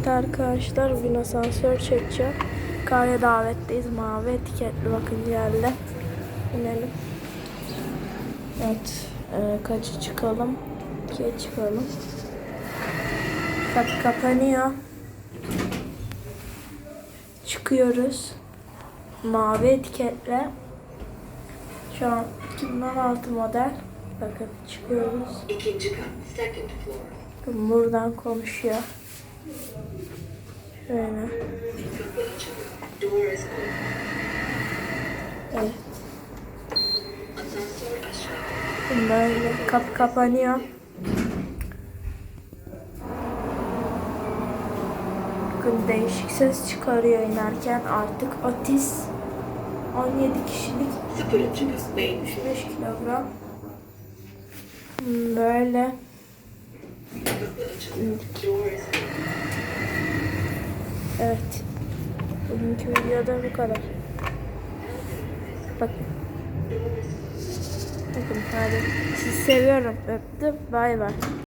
Evet arkadaşlar bugün asansör çekeceğim. Kaya davetteyiz. Mavi etiketli bakın geldi. İnelim. Evet. E, kaçı çıkalım? İkiye çıkalım. Bak kapanıyor. Çıkıyoruz. Mavi etiketle. Şu an 2016 model. Bakın çıkıyoruz. İkinci kat, buradan konuşuyor. Open. Evet. Böyle kapı kapanıyor. Bakın değişik ses çıkarıyor inerken artık Otis 17 kişilik Sıfırıncı kat, main 75 kilogram. Hmm, Böyle Open. evet. Bugünkü videoda bu kadar. Bak. Bakın hadi. Sizi seviyorum. Öptüm. Bay bay.